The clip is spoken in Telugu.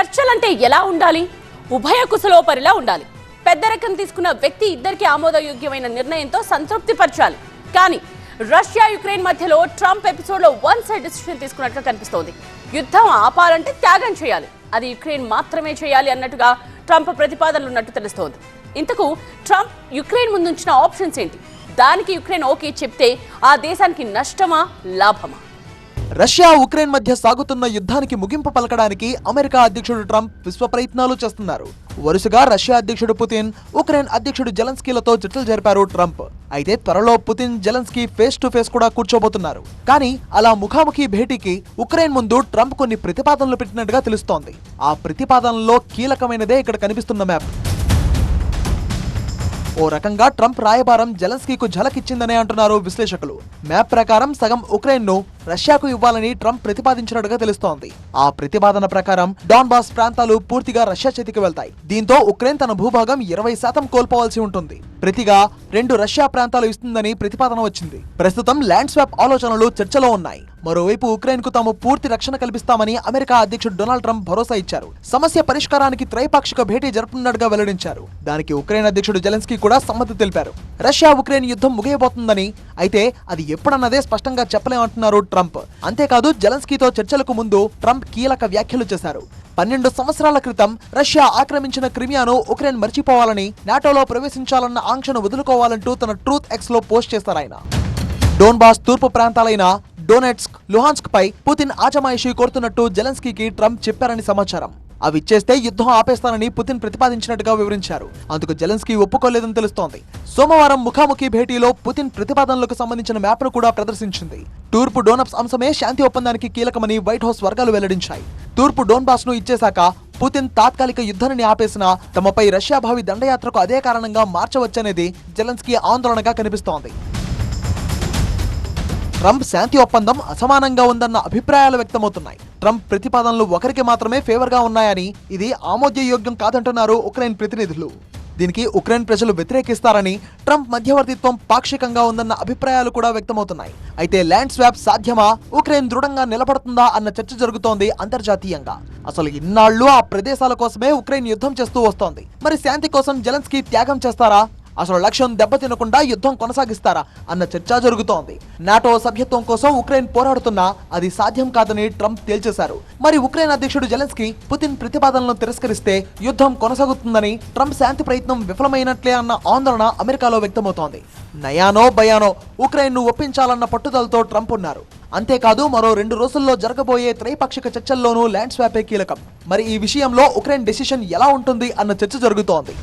చర్చలంటే ఎలా ఉండాలి? ఉభయ కుశలోపరిలా ఉండాలి. పెద్ద రకం తీసుకున్న వ్యక్తి ఇద్దరికి ఆమోదయోగ్యమైన నిర్ణయంతో సంతృప్తి పరచాలి కానీ రష్యా యుక్రెయిన్ మధ్యలో ట్రంప్ ఎపిసోడ్లో వన్ సైడ్ డిసిషన్ తీసుకున్నట్లు కనిపిస్తోంది. యుద్ధం ఆపాలంటే త్యాగం చేయాలి. అది యుక్రెయిన్ మాత్రమే చేయాలి అన్నట్టుగా ట్రంప్ ప్రతిపాదనలు ఉన్నట్టు తెలుస్తోంది. ఇంతకు ట్రంప్ యుక్రెయిన్ ముందుంచిన ఆప్షన్స్ ఏంటి? దానికి యుక్రెయిన్ ఓకే చెప్తే ఆ దేశానికి నష్టమా లాభమా? రష్యా ఉక్రెయిన్ మధ్య సాగుతున్న యుద్ధానికి ముగింపు పలకడానికి అమెరికా అధ్యక్షుడు ట్రంప్ విశ్వ ప్రయత్నాలు చేస్తున్నారు. వరుసగా రష్యా అధ్యక్షుడు పుతిన్ ఉక్రెయిన్ అధ్యక్షుడు జెలెన్స్కీలతో చర్చలు జరిపారు ట్రంప్. అయితే త్వరలో Putin Zelensky face to face కూడా కూర్చోబోతున్నారు. కానీ అలా ముఖాముఖి భేటీకి ఉక్రెయిన్ ముందు ట్రంప్ కొన్ని ప్రతిపాదనలు పెట్టినట్టుగా తెలుస్తోంది. ఆ ప్రతిపాదనలో కీలకమైనదే ఇక్కడ కనిపిస్తున్న మ్యాప్. ఓ రకంగా ట్రంప్ రాయబారం జెలెన్స్కీకు ఝలకిచ్చిందనే అంటున్నారు విశ్లేషకులు. మ్యాప్ ప్రకారం సగం ఉక్రెయిన్ను రష్యాకు ఇవ్వాలని ట్రంప్ ప్రతిపాదించినట్టుగా తెలుస్తోంది. ఆ ప్రతిపాదన ప్రకారం డాన్బాస్ ప్రాంతాలు పూర్తిగా రష్యా చేతికి వెళ్తాయి. దీంతో ఉక్రెయిన్ తన భూభాగం ఇరవై శాతం కోల్పోవాల్సి ఉంటుంది. ప్రతిగా రెండు రష్యా ప్రాంతాలు ఇస్తుందని ప్రతిపాదన వచ్చింది. ప్రస్తుతం ల్యాండ్ స్వాప్ ఆలోచనలు చర్చలో ఉన్నాయి. మరోవైపు ఉక్రెయిన్కు తాము పూర్తి రక్షణ కల్పిస్తామని అమెరికా అధ్యక్షుడు డొనాల్డ్ ట్రంప్ భరోసా ఇచ్చారు. సమస్య పరిష్కారానికి త్రైపాక్షిక భేటీ జరుపుతున్నట్టుగా వెల్లడించారు. దానికి ఉక్రెయిన్ అధ్యక్షుడు జెలెన్స్కీ కూడా సమ్మతి తెలిపారు. రష్యా ఉక్రెయిన్ యుద్ధం ముగియబోతుందని అయితే అది ఎప్పుడన్నదే స్పష్టంగా చెప్పలేమంటున్నారు ట్రంప్. అంతేకాదు జలన్స్కీతో చర్చలకు ముందు ట్రంప్ కీలక వ్యాఖ్యలు చేశారు. పన్నెండు సంవత్సరాల క్రితం రష్యా ఆక్రమించిన క్రిమియాను ఉక్రెయిన్ మర్చిపోవాలని నాటోలో ప్రవేశించాలన్న ఆంక్షను వదులుకోవాలంటూ తన ట్రూత్ ఎక్స్లో పోస్ట్ చేశారాయన డోన్బాస్ తూర్పు ప్రాంతాలైన డోనెట్స్క్ లుహాన్స్క్ పై పుతిన్ ఆచమాయిషీ కోరుతున్నట్టు జెలెన్స్కీకి ట్రంప్ చెప్పారని సమాచారం. అవి ఇచ్చేస్తే యుద్ధం ఆపేస్తానని పుతిన్ ప్రతిపాదించినట్టుగా వివరించారు. అందుకు జెలెన్స్కీ ఒప్పుకోలేదని తెలుస్తోంది. సోమవారం ముఖాముఖి భేటీలో పుతిన్ ప్రతిపాదనలకు సంబంధించిన మ్యాప్ను కూడా ప్రదర్శించింది. తూర్పు డోనప్స్ అంశమే శాంతి ఒప్పందానికి కీలకమని వైట్ హౌస్ వర్గాలు వెల్లడించాయి. తూర్పు డోన్బాస్ను ఇచ్చేశాక పుతిన్ తాత్కాలిక యుద్ధాన్ని ఆపేసిన తమపై రష్యా భావి దండయాత్రకు అదే కారణంగా మార్చవచ్చనేది జెలెన్స్కీ ఆందోళనగా కనిపిస్తోంది. ట్రంప్ శాంతి ఒప్పందం అసమానంగా ఉందన్న అభిప్రాయాలు వ్యక్తమవుతున్నాయి. ట్రంప్ ప్రతిపాదనలు ఒకరికి మాత్రమే ఫేవర్గా ఉన్నాయని ఇది ఆమోదయోగ్యం కాదంటున్నారు ఉక్రెయిన్ ప్రతినిధులు. దీనికి ఉక్రెయిన్ ప్రజలు వ్యతిరేకిస్తారని ట్రంప్ మధ్యవర్తిత్వం పాక్షికంగా ఉందన్న అభిప్రాయాలు కూడా వ్యక్తమవుతున్నాయి. అయితే ల్యాండ్ స్వాప్ సాధ్యమా? ఉక్రెయిన్ దృఢంగా నిలబడుతుందా అన్న చర్చ జరుగుతోంది అంతర్జాతీయంగా. అసలు ఇన్నాళ్ళు ఆ ప్రదేశాల కోసమే ఉక్రెయిన్ యుద్ధం చేస్తూ వస్తోంది. మరి శాంతి కోసం జలన్స్కీ త్యాగం చేస్తారా? అసలు లక్ష్యం దెబ్బతినకుండా యుద్ధం కొనసాగిస్తారా అన్న చర్చ జరుగుతోంది. నాటో సభ్యత్వం కోసం ఉక్రెయిన్ పోరాడుతున్నా అది సాధ్యం కాదని ట్రంప్ తేల్చేశారు. మరి ఉక్రెయిన్ అధ్యక్షుడు జెలెన్స్కీ పుతిన్ ప్రతిపాదనలను తిరస్కరిస్తే యుద్ధం కొనసాగుతుందని ట్రంప్ శాంతి ప్రయత్నం విఫలమైనట్లే అన్న ఆందోళన అమెరికాలో వ్యక్తమవుతోంది. నయానో భయానో ఉక్రెయిన్ను ఒప్పించాలన్న పట్టుదలతో ట్రంప్ ఉన్నారు. అంతేకాదు మరో రెండు రోజుల్లో జరగబోయే త్రైపాక్షిక చర్చల్లోనూ ల్యాండ్ స్వాపే కీలకం. మరి ఈ విషయంలో ఉక్రెయిన్ డెసిషన్ ఎలా ఉంటుంది అన్న చర్చ జరుగుతోంది.